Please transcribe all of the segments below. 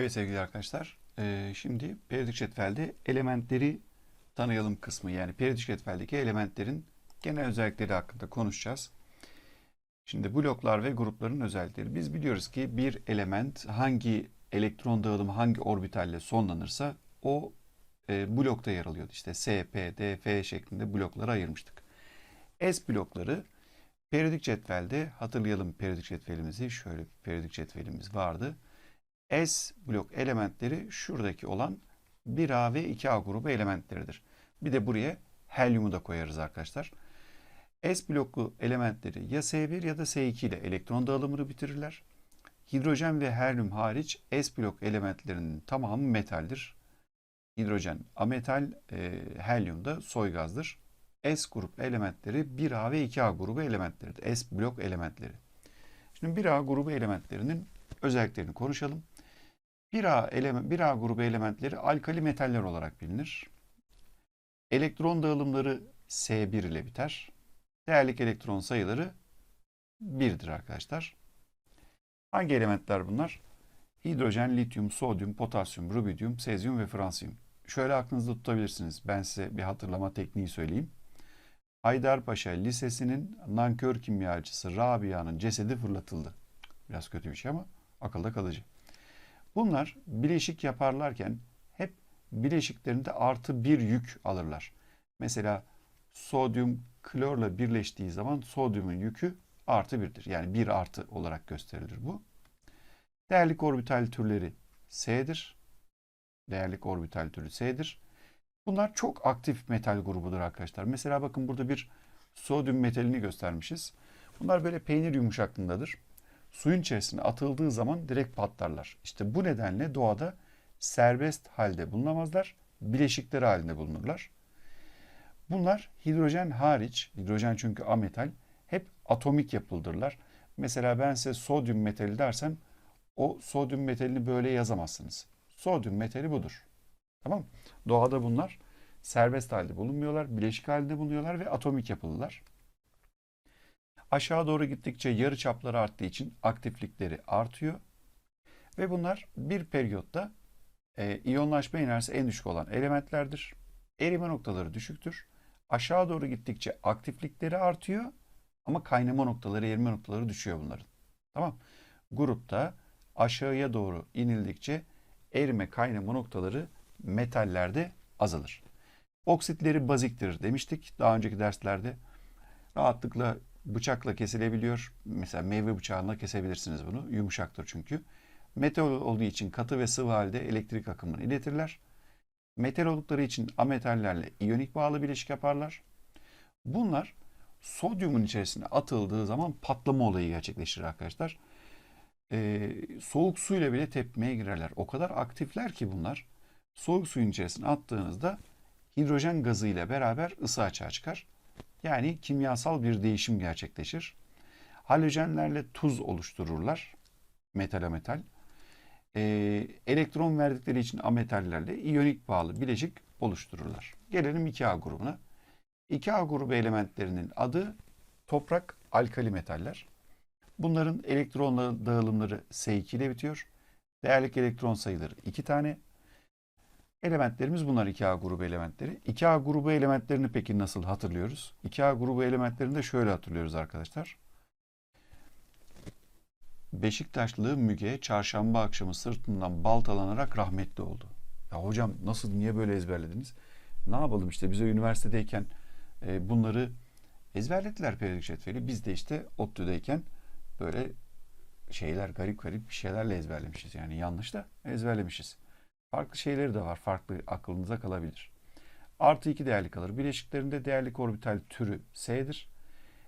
Evet sevgili arkadaşlar, eee, şimdi periyodik cetvelde elementleri tanıyalım kısmı yani periyodik cetveldeki elementlerin genel özellikleri hakkında konuşacağız. Şimdi bloklar ve grupların özellikleri. Biz biliyoruz ki bir element hangi elektron dağılımı hangi orbitalle sonlanırsa o e, blokta yer alıyordu. İşte S, P, D, F şeklinde bloklara ayırmıştık. S blokları periyodik cetvelde hatırlayalım periyodik cetvelimizi. Şöyle bir periyodik cetvelimiz vardı. S blok elementleri şuradaki olan 1A ve 2A grubu elementleridir. Bir de buraya helyumu da koyarız arkadaşlar. S bloklu elementleri ya S1 ya da S2 ile elektron dağılımını bitirirler. Hidrojen ve helyum hariç S blok elementlerinin tamamı metaldir. Hidrojen ametal, e, helyum da soy gazdır. S grup elementleri 1A ve 2A grubu elementleridir. S blok elementleri. Şimdi 1A grubu elementlerinin özelliklerini konuşalım. 1A, element, 1A grubu elementleri alkali metaller olarak bilinir. Elektron dağılımları S1 ile biter. Değerlik elektron sayıları 1'dir arkadaşlar. Hangi elementler bunlar? Hidrojen, lityum, sodyum, potasyum, rubidyum, sezyum ve fransiyum. Şöyle aklınızda tutabilirsiniz. Ben size bir hatırlama tekniği söyleyeyim. Haydarpaşa Lisesi'nin nankör kimyacısı Rabia'nın cesedi fırlatıldı. Biraz kötü bir şey ama akılda kalıcı. Bunlar bileşik yaparlarken hep bileşiklerinde artı bir yük alırlar. Mesela sodyum klorla birleştiği zaman sodyumun yükü artı birdir. Yani bir artı olarak gösterilir bu. Değerlik orbital türleri S'dir. Değerlik orbital türü S'dir. Bunlar çok aktif metal grubudur arkadaşlar. Mesela bakın burada bir sodyum metalini göstermişiz. Bunlar böyle peynir yumuşaklığındadır. Suyun içerisine atıldığı zaman direkt patlarlar. İşte bu nedenle doğada serbest halde bulunamazlar. Bileşikleri halinde bulunurlar. Bunlar hidrojen hariç, hidrojen çünkü ametal, hep atomik yapıldırlar. Mesela ben size sodyum metali dersem o sodyum metalini böyle yazamazsınız. Sodyum metali budur. Tamam mı? Doğada bunlar serbest halde bulunmuyorlar, bileşik halinde bulunuyorlar ve atomik yapılılar. Aşağı doğru gittikçe yarı çapları arttığı için aktiflikleri artıyor. Ve bunlar bir periyotta e, iyonlaşma enerjisi en düşük olan elementlerdir. Erime noktaları düşüktür. Aşağı doğru gittikçe aktiflikleri artıyor ama kaynama noktaları, erime noktaları düşüyor bunların. Tamam. Grupta aşağıya doğru inildikçe erime kaynama noktaları metallerde azalır. Oksitleri baziktir demiştik daha önceki derslerde. Rahatlıkla bıçakla kesilebiliyor. Mesela meyve bıçağıyla kesebilirsiniz bunu. Yumuşaktır çünkü. Metal olduğu için katı ve sıvı halde elektrik akımını iletirler. Metal oldukları için ametallerle iyonik bağlı bileşik yaparlar. Bunlar sodyumun içerisine atıldığı zaman patlama olayı gerçekleşir arkadaşlar. Ee, soğuk suyla bile tepmeye girerler. O kadar aktifler ki bunlar. Soğuk suyun içerisine attığınızda hidrojen gazı ile beraber ısı açığa çıkar. Yani kimyasal bir değişim gerçekleşir. Halojenlerle tuz oluştururlar. Metala metal. Ee, elektron verdikleri için ametallerle iyonik bağlı bileşik oluştururlar. Gelelim 2A grubuna. 2A grubu elementlerinin adı toprak alkali metaller. Bunların elektron dağılımları S2 ile bitiyor. Değerlik elektron sayıları 2 tane. Elementlerimiz bunlar 2A grubu elementleri. 2A grubu elementlerini peki nasıl hatırlıyoruz? 2A grubu elementlerini de şöyle hatırlıyoruz arkadaşlar. Beşiktaşlı Müge çarşamba akşamı sırtından baltalanarak rahmetli oldu. Ya hocam nasıl niye böyle ezberlediniz? Ne yapalım işte bize üniversitedeyken e, bunları ezberlediler periyodik cetveli. Biz de işte ODTÜ'deyken böyle şeyler garip garip bir şeylerle ezberlemişiz. Yani yanlış da ezberlemişiz. Farklı şeyleri de var. Farklı aklınıza kalabilir. Artı 2 değerli kalır. Bileşiklerinde değerlik orbital türü S'dir.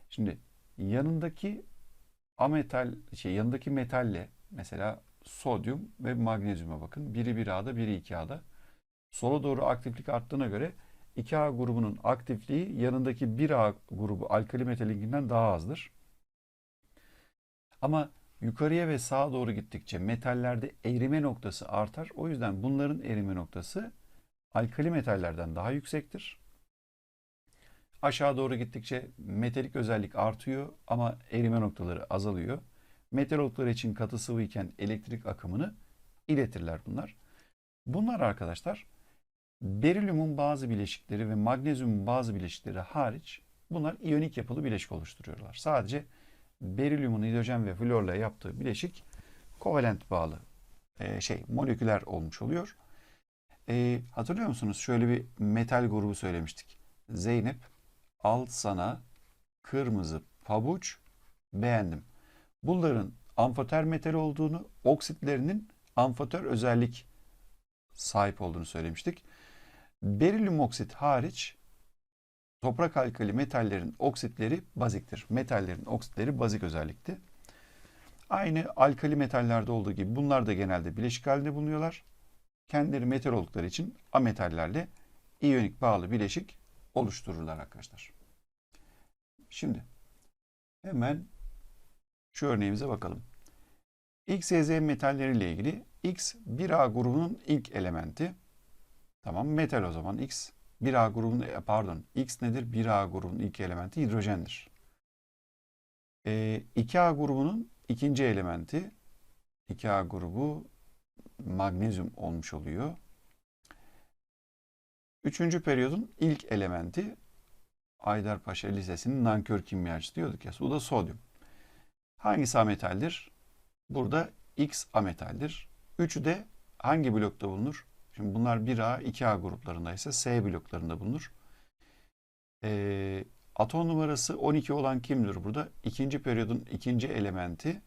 Şimdi yanındaki ametal, şey yanındaki metalle mesela sodyum ve magnezyuma bakın. Biri 1A'da, biri 2A'da. Sola doğru aktiflik arttığına göre 2A grubunun aktifliği yanındaki 1A grubu alkali metalinkinden daha azdır. Ama yukarıya ve sağa doğru gittikçe metallerde erime noktası artar. O yüzden bunların erime noktası alkali metallerden daha yüksektir. Aşağı doğru gittikçe metalik özellik artıyor ama erime noktaları azalıyor. Metal oldukları için katı sıvı iken elektrik akımını iletirler bunlar. Bunlar arkadaşlar berilyumun bazı bileşikleri ve magnezyumun bazı bileşikleri hariç bunlar iyonik yapılı bileşik oluşturuyorlar. Sadece berilyumun hidrojen ve florla yaptığı bileşik kovalent bağlı e, şey moleküler olmuş oluyor. E, hatırlıyor musunuz? Şöyle bir metal grubu söylemiştik. Zeynep al sana kırmızı pabuç beğendim. Bunların amfoter metal olduğunu, oksitlerinin amfoter özellik sahip olduğunu söylemiştik. Berilyum oksit hariç toprak alkali metallerin oksitleri baziktir. Metallerin oksitleri bazik özellikti. Aynı alkali metallerde olduğu gibi bunlar da genelde bileşik halinde bulunuyorlar. Kendileri metal oldukları için ametallerle iyonik bağlı bileşik oluştururlar arkadaşlar. Şimdi hemen şu örneğimize bakalım. X, Y, Z metalleriyle ilgili X 1A grubunun ilk elementi. Tamam metal o zaman X 1A grubunun e, pardon X nedir? 1A grubunun ilk elementi hidrojendir. E, 2A grubunun ikinci elementi 2A grubu magnezyum olmuş oluyor. Üçüncü periyodun ilk elementi Aydarpaşa Lisesi'nin nankör kimyacısı diyorduk ya. Bu da sodyum. Hangisi ametaldir? Burada X ametaldir. Üçü de hangi blokta bulunur? Şimdi bunlar 1A, 2A gruplarında ise S bloklarında bulunur. Ee, atom numarası 12 olan kimdir burada? İkinci periyodun ikinci elementi.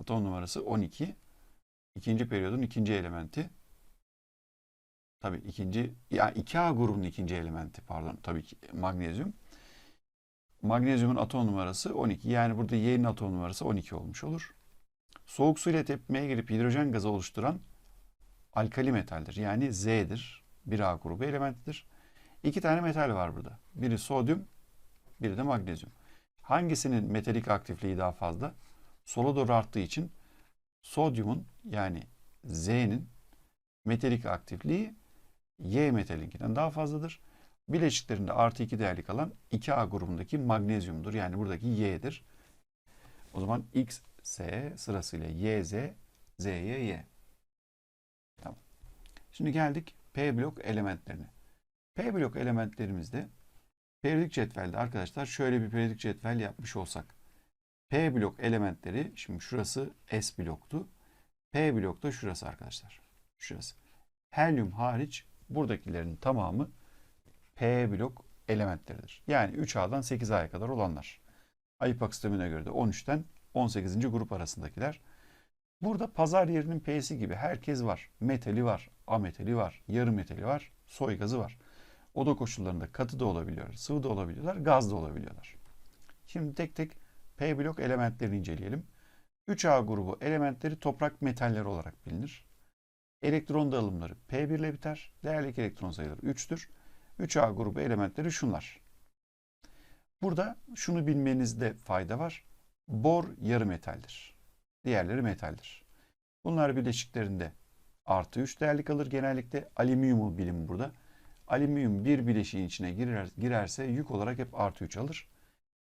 Atom numarası 12. İkinci periyodun ikinci elementi. Tabii ikinci, yani 2A grubunun ikinci elementi pardon tabii ki magnezyum. Magnezyumun atom numarası 12. Yani burada Y'nin atom numarası 12 olmuş olur. Soğuk su ile tepkimeye girip hidrojen gazı oluşturan alkali metaldir. Yani Z'dir. Bir A grubu elementidir. İki tane metal var burada. Biri sodyum, biri de magnezyum. Hangisinin metalik aktifliği daha fazla? Sola doğru arttığı için sodyumun yani Z'nin metalik aktifliği Y metalinkinden daha fazladır. Bileşiklerinde artı 2 değerli kalan 2A grubundaki magnezyumdur. Yani buradaki Y'dir. O zaman X, S sırasıyla Y, Z, Z, Y, Y. Şimdi geldik P blok elementlerine. P blok elementlerimizde periyodik cetvelde arkadaşlar şöyle bir periyodik cetvel yapmış olsak. P blok elementleri şimdi şurası S bloktu. P blok da şurası arkadaşlar. Şurası. Helyum hariç buradakilerin tamamı P blok elementleridir. Yani 3A'dan 8A'ya kadar olanlar. Aypak sistemine göre de 13'ten 18. grup arasındakiler. Burada pazar yerinin P'si gibi herkes var. Metali var, ametali var, yarı metali var, soy gazı var. Oda koşullarında katı da olabiliyorlar, sıvı da olabiliyorlar, gaz da olabiliyorlar. Şimdi tek tek P blok elementlerini inceleyelim. 3A grubu elementleri toprak metaller olarak bilinir. Elektron dağılımları P1 ile biter. Değerlik elektron sayıları 3'tür. 3A grubu elementleri şunlar. Burada şunu bilmenizde fayda var. Bor yarı metaldir. Diğerleri metaldir. Bunlar bileşiklerinde artı 3 değerli kalır. Genellikle alüminyumu bilim burada. Alüminyum bir bileşiğin içine girer, girerse yük olarak hep artı 3 alır.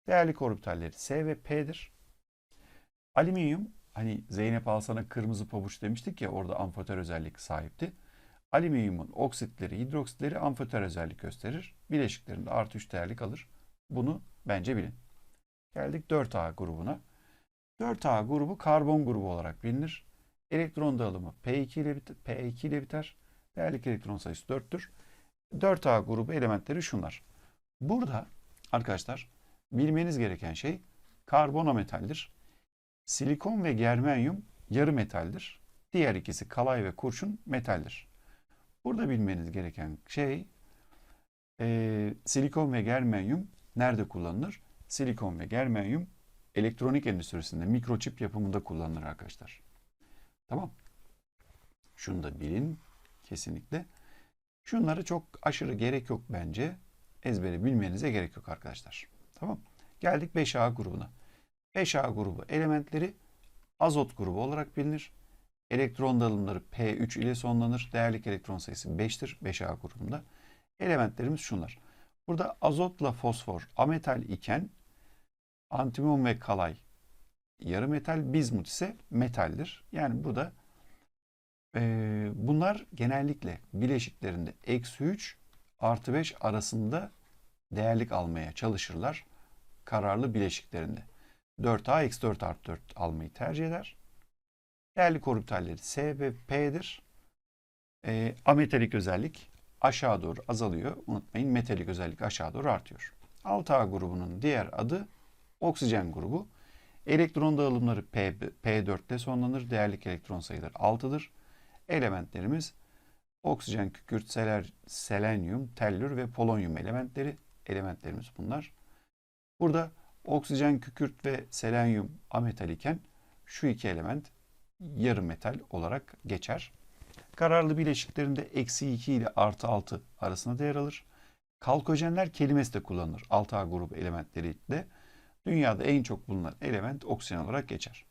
Değerlik orbitalleri S ve P'dir. Alüminyum hani Zeynep Alsan'a kırmızı pabuç demiştik ya orada amfoter özellik sahipti. Alüminyumun oksitleri, hidroksitleri amfoter özellik gösterir. Bileşiklerinde artı 3 değerli kalır. Bunu bence bilin. Geldik 4A grubuna. 4A grubu karbon grubu olarak bilinir. Elektron dağılımı P2 ile biter. P2 ile biter. Değerlik elektron sayısı 4'tür. 4A grubu elementleri şunlar. Burada arkadaşlar bilmeniz gereken şey karbonometaldir. Silikon ve germanyum yarı metaldir. Diğer ikisi kalay ve kurşun metaldir. Burada bilmeniz gereken şey e, silikon ve germanyum nerede kullanılır? Silikon ve germanyum elektronik endüstrisinde mikroçip yapımında kullanılır arkadaşlar. Tamam. Şunu da bilin kesinlikle. Şunları çok aşırı gerek yok bence. Ezbere bilmenize gerek yok arkadaşlar. Tamam. Geldik 5A grubuna. 5A grubu elementleri azot grubu olarak bilinir. Elektron dağılımları P3 ile sonlanır. Değerlik elektron sayısı 5'tir 5A grubunda. Elementlerimiz şunlar. Burada azotla fosfor ametal iken antimon ve kalay yarı metal, bizmut ise metaldir. Yani burada Ee, bunlar genellikle bileşiklerinde eksi 3 artı 5 arasında değerlik almaya çalışırlar. Kararlı bileşiklerinde. 4A eksi 4 artı 4 almayı tercih eder. Değerlik orbitalleri S ve P'dir. Ee, ametalik özellik aşağı doğru azalıyor. Unutmayın metalik özellik aşağı doğru artıyor. 6A grubunun diğer adı oksijen grubu. Elektron dağılımları P, P4 ile sonlanır. Değerlik elektron sayıları 6'dır. Elementlerimiz oksijen, kükürt, seler, selenyum, tellür ve polonyum elementleri. Elementlerimiz bunlar. Burada oksijen, kükürt ve selenyum ametal iken şu iki element yarı metal olarak geçer. Kararlı bileşiklerinde eksi 2 ile artı 6 arasında değer alır. Kalkojenler kelimesi de kullanılır. 6A grubu elementleri de. Dünyada en çok bulunan element oksijen olarak geçer.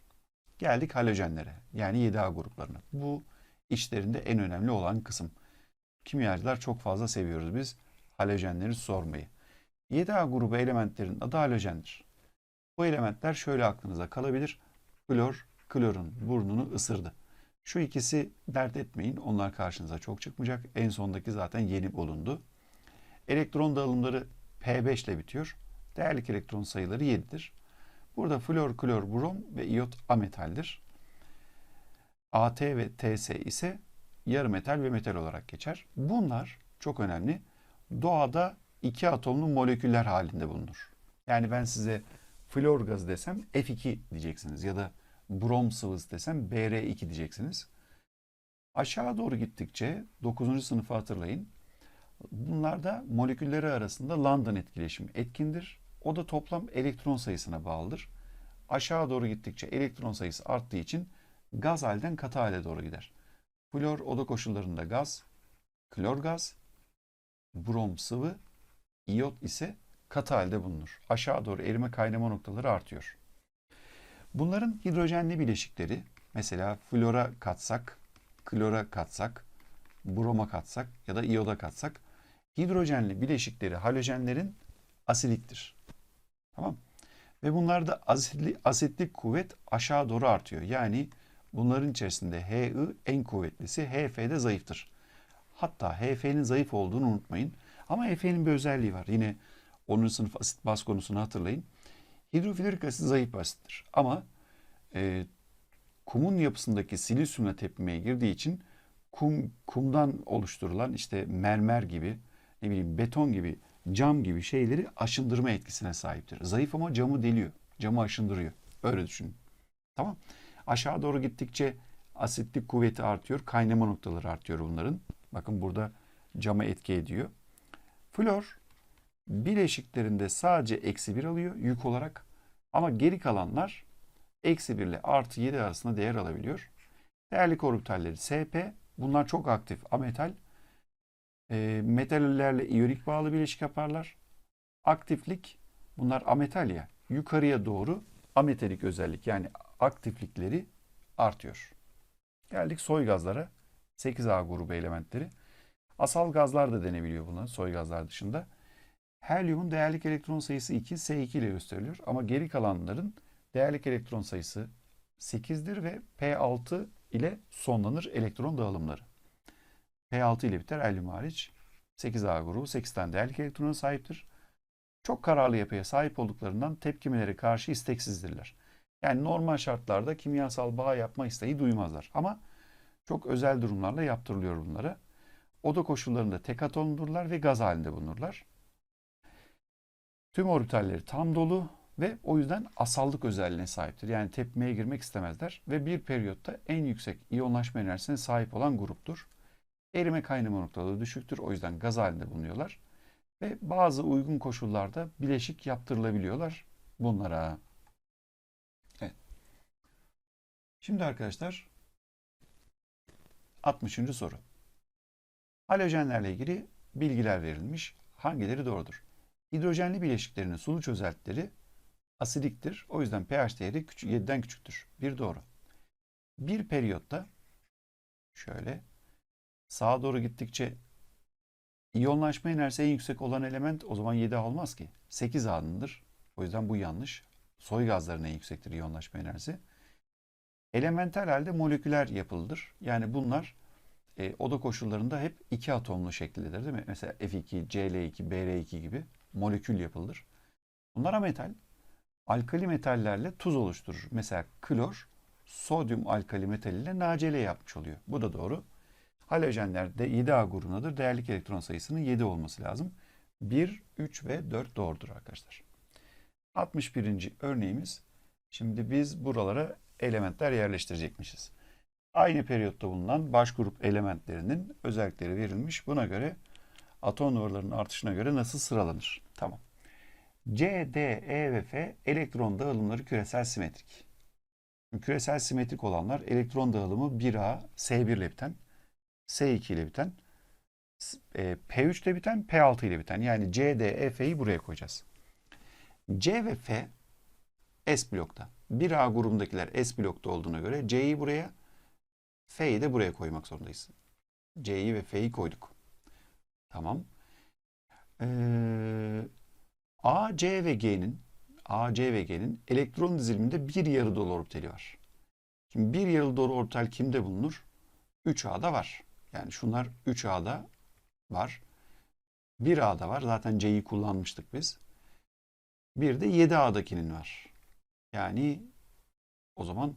Geldik halojenlere yani 7A gruplarına. Bu içlerinde en önemli olan kısım. Kimyacılar çok fazla seviyoruz biz halojenleri sormayı. 7A grubu elementlerin adı halojendir. Bu elementler şöyle aklınıza kalabilir. Klor, klorun burnunu ısırdı. Şu ikisi dert etmeyin. Onlar karşınıza çok çıkmayacak. En sondaki zaten yeni bulundu. Elektron dağılımları P5 ile bitiyor. Değerlik elektron sayıları 7'dir. Burada flor, klor, brom ve iyot ametaldir. AT ve TS ise yarı metal ve metal olarak geçer. Bunlar çok önemli. Doğada iki atomlu moleküller halinde bulunur. Yani ben size flor gazı desem F2 diyeceksiniz ya da brom sıvısı desem Br2 diyeceksiniz. Aşağı doğru gittikçe 9. sınıfı hatırlayın. Bunlarda molekülleri arasında London etkileşimi etkindir. O da toplam elektron sayısına bağlıdır. Aşağı doğru gittikçe elektron sayısı arttığı için gaz halden katı hale doğru gider. Flor oda koşullarında gaz, klor gaz, brom sıvı, iyot ise katı halde bulunur. Aşağı doğru erime kaynama noktaları artıyor. Bunların hidrojenli bileşikleri mesela flora katsak, klora katsak, broma katsak ya da iyoda katsak hidrojenli bileşikleri halojenlerin asiliktir. Tamam? Ve bunlarda asitli, asitlik kuvvet aşağı doğru artıyor. Yani bunların içerisinde Hi en kuvvetlisi, Hf de zayıftır. Hatta Hf'nin zayıf olduğunu unutmayın. Ama Hf'nin bir özelliği var. Yine 10. sınıf asit baz konusunu hatırlayın. Hidroflorik asit zayıf asittir. Ama e, kumun yapısındaki silisyumla tepkimeye girdiği için kum kumdan oluşturulan işte mermer gibi ne bileyim beton gibi cam gibi şeyleri aşındırma etkisine sahiptir. Zayıf ama camı deliyor. Camı aşındırıyor. Öyle düşünün. Tamam. Aşağı doğru gittikçe asitlik kuvveti artıyor. Kaynama noktaları artıyor bunların. Bakın burada cama etki ediyor. Flor bileşiklerinde sadece eksi 1 alıyor yük olarak. Ama geri kalanlar eksi 1 ile artı 7 arasında değer alabiliyor. Değerlik orbitalleri SP. Bunlar çok aktif ametal. E, metallerle iyonik bağlı bileşik yaparlar. Aktiflik bunlar ametal ya. Yukarıya doğru ametalik özellik yani aktiflikleri artıyor. Geldik soy gazlara. 8A grubu elementleri. Asal gazlar da denebiliyor bunlar soy gazlar dışında. Helyumun değerlik elektron sayısı 2, S2 ile gösteriliyor. Ama geri kalanların değerlik elektron sayısı 8'dir ve P6 ile sonlanır elektron dağılımları. P6 ile biter helyum hariç. 8A grubu 8 tane değerlik elektrona sahiptir. Çok kararlı yapıya sahip olduklarından tepkimelere karşı isteksizdirler. Yani normal şartlarda kimyasal bağ yapma isteği duymazlar. Ama çok özel durumlarla yaptırılıyor bunları. Oda koşullarında tek atomdurlar ve gaz halinde bulunurlar. Tüm orbitalleri tam dolu ve o yüzden asallık özelliğine sahiptir. Yani tepmeye girmek istemezler ve bir periyotta en yüksek iyonlaşma enerjisine sahip olan gruptur. Erime kaynama noktaları düşüktür. O yüzden gaz halinde bulunuyorlar. Ve bazı uygun koşullarda bileşik yaptırılabiliyorlar bunlara. Evet. Şimdi arkadaşlar 60. soru. Halojenlerle ilgili bilgiler verilmiş. Hangileri doğrudur? Hidrojenli bileşiklerinin sulu çözeltileri asidiktir. O yüzden pH değeri küçük, 7'den küçüktür. Bir doğru. Bir periyotta şöyle sağa doğru gittikçe iyonlaşma enerjisi en yüksek olan element o zaman 7 olmaz ki. 8 A'nındır. O yüzden bu yanlış. Soy gazların en yüksektir iyonlaşma enerjisi. Elementel halde moleküler yapılıdır. Yani bunlar e, oda koşullarında hep iki atomlu şekildedir değil mi? Mesela F2, Cl2, Br2 gibi molekül yapılır. Bunlar ametal. Alkali metallerle tuz oluşturur. Mesela klor sodyum alkali metal ile NaCl yapmış oluyor. Bu da doğru. Halojenler de 7A grubundadır. Değerlik elektron sayısının 7 olması lazım. 1, 3 ve 4 doğrudur arkadaşlar. 61. örneğimiz. Şimdi biz buralara elementler yerleştirecekmişiz. Aynı periyotta bulunan baş grup elementlerinin özellikleri verilmiş. Buna göre atom numaralarının artışına göre nasıl sıralanır? Tamam. C, D, E ve F elektron dağılımları küresel simetrik. Küresel simetrik olanlar elektron dağılımı 1A, S1 ile biten, S2 ile biten, e, P3 ile biten, P6 ile biten. Yani C, D, E, F'yi buraya koyacağız. C ve F S blokta. 1A grubundakiler S blokta olduğuna göre C'yi buraya, F'yi de buraya koymak zorundayız. C'yi ve F'yi koyduk. Tamam. Ee, A, C ve G'nin A, C ve G'nin elektron diziliminde bir yarı dolu orbitali var. Şimdi bir yarı dolu orbital kimde bulunur? 3A'da var. Yani şunlar 3A'da var. 1A'da var. Zaten C'yi kullanmıştık biz. Bir de 7A'dakinin var. Yani o zaman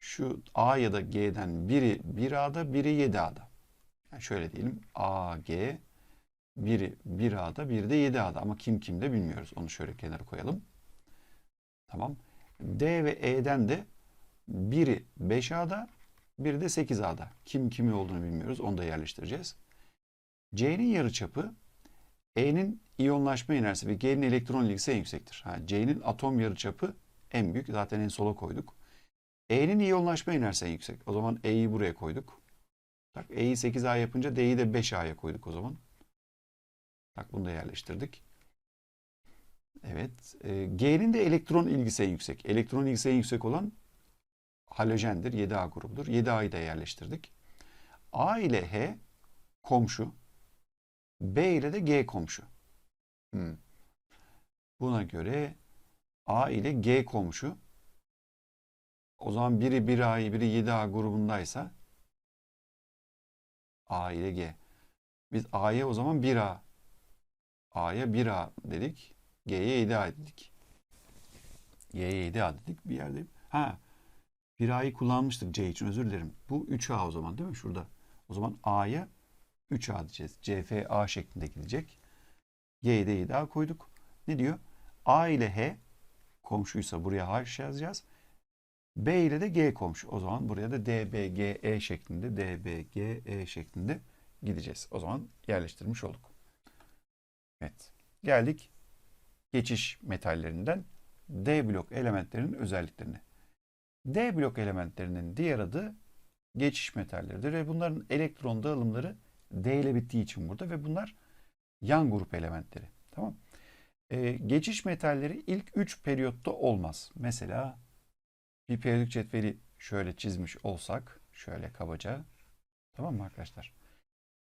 şu A ya da G'den biri 1A'da, biri 7A'da. Yani şöyle diyelim A, G, biri 1A'da, biri de 7A'da ama kim kimde bilmiyoruz. Onu şöyle kenara koyalım. Tamam. D ve E'den de biri 5A'da, biri de 8A'da. Kim kimi olduğunu bilmiyoruz. Onu da yerleştireceğiz. C'nin yarıçapı E'nin iyonlaşma enerjisi ve G'nin elektron ilgisi en yüksektir. Ha, C'nin atom yarıçapı en büyük. Zaten en sola koyduk. E'nin iyonlaşma enerjisi en yüksek. O zaman E'yi buraya koyduk. Bak E'yi 8A yapınca D'yi de 5A'ya koyduk o zaman. Bak bunu da yerleştirdik. Evet. E, G'nin de elektron ilgisi en yüksek. Elektron ilgisi en yüksek olan halojendir. 7A grubudur. 7A'yı da yerleştirdik. A ile H komşu. B ile de G komşu. Hmm. Buna göre A ile G komşu. O zaman biri 1A, biri 7A grubundaysa A ile G. Biz A'ya o zaman 1A, A'ya 1A dedik. G'ye 7A dedik. Y'ye 7A dedik bir yerde. Ha 1A'yı kullanmıştık C için özür dilerim. Bu 3A o zaman değil mi şurada? O zaman A'ya 3A diyeceğiz. CFA şeklinde gidecek. Y'ye de 7A koyduk. Ne diyor? A ile H komşuysa buraya H yazacağız. B ile de G komşu. O zaman buraya da DBGE şeklinde DBGE şeklinde gideceğiz. O zaman yerleştirmiş olduk. Evet. Geldik geçiş metallerinden D blok elementlerinin özelliklerine. D blok elementlerinin diğer adı geçiş metalleridir ve bunların elektron dağılımları D ile bittiği için burada ve bunlar yan grup elementleri. Tamam. Ee, geçiş metalleri ilk 3 periyotta olmaz. Mesela bir periyodik cetveli şöyle çizmiş olsak şöyle kabaca tamam mı arkadaşlar?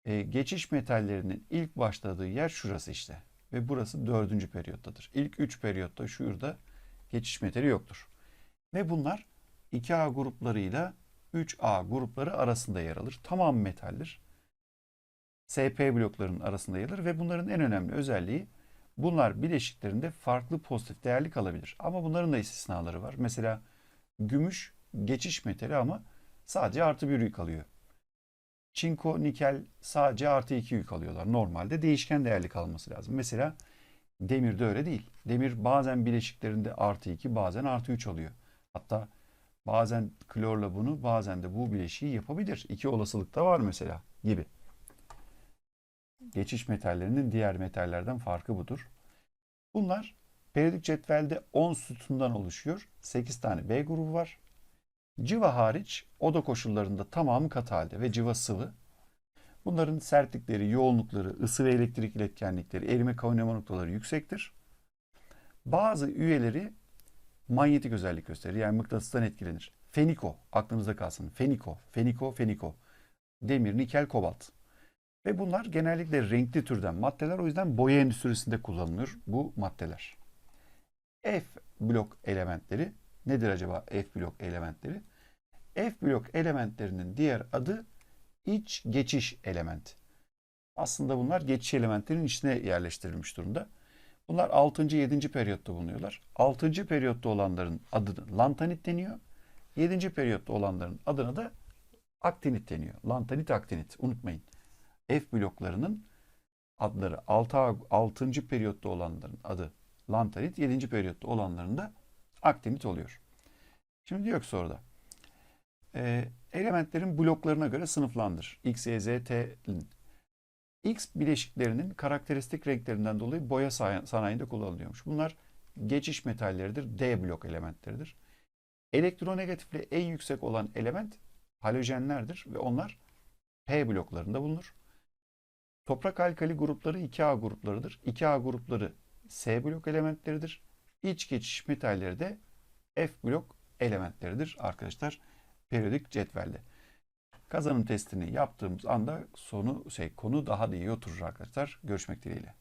Ee, geçiş metallerinin ilk başladığı yer şurası işte ve burası dördüncü periyottadır. İlk 3 periyotta şurada geçiş metali yoktur. Ve bunlar 2A gruplarıyla 3A grupları arasında yer alır. Tamam metaldir. SP bloklarının arasında yer alır ve bunların en önemli özelliği bunlar bileşiklerinde farklı pozitif değerlik alabilir. Ama bunların da istisnaları var. Mesela gümüş geçiş metali ama sadece artı bir yük alıyor. Çinko, nikel sadece artı iki yük alıyorlar. Normalde değişken değerlik alması lazım. Mesela demir de öyle değil. Demir bazen bileşiklerinde artı iki bazen artı üç alıyor. Hatta bazen klorla bunu bazen de bu bileşiği yapabilir. İki olasılık da var mesela gibi. Geçiş metallerinin diğer metallerden farkı budur. Bunlar periyodik cetvelde 10 sütundan oluşuyor. 8 tane B grubu var. Civa hariç oda koşullarında tamamı katı halde ve civa sıvı. Bunların sertlikleri, yoğunlukları, ısı ve elektrik iletkenlikleri, erime kaynama noktaları yüksektir. Bazı üyeleri manyetik özellik gösterir. Yani mıknatıstan etkilenir. Feniko, aklınızda kalsın. Feniko, feniko, feniko. Demir, nikel, kobalt. Ve bunlar genellikle renkli türden maddeler. O yüzden boya endüstrisinde kullanılır bu maddeler. F blok elementleri Nedir acaba F blok elementleri? F blok elementlerinin diğer adı iç geçiş element. Aslında bunlar geçiş elementlerin içine yerleştirilmiş durumda. Bunlar 6. 7. periyotta bulunuyorlar. 6. periyotta olanların adı lantanit deniyor. 7. periyotta olanların adına da aktinit deniyor. Lantanit aktinit unutmayın. F bloklarının adları 6. 6. periyotta olanların adı lantanit, 7. periyotta olanların da aktinit oluyor. Şimdi diyor ki soruda. E, elementlerin bloklarına göre sınıflandır. X, Y, Z, T'nin. X bileşiklerinin karakteristik renklerinden dolayı boya sanayinde kullanılıyormuş. Bunlar geçiş metalleridir, D blok elementleridir. Elektronegatifliği en yüksek olan element halojenlerdir ve onlar P bloklarında bulunur. Toprak alkali grupları 2A gruplarıdır. 2A grupları S blok elementleridir. İç geçiş metalleri de F blok elementleridir arkadaşlar periyodik cetvelde. Kazanım testini yaptığımız anda sonu şey konu daha da iyi oturur arkadaşlar. Görüşmek dileğiyle.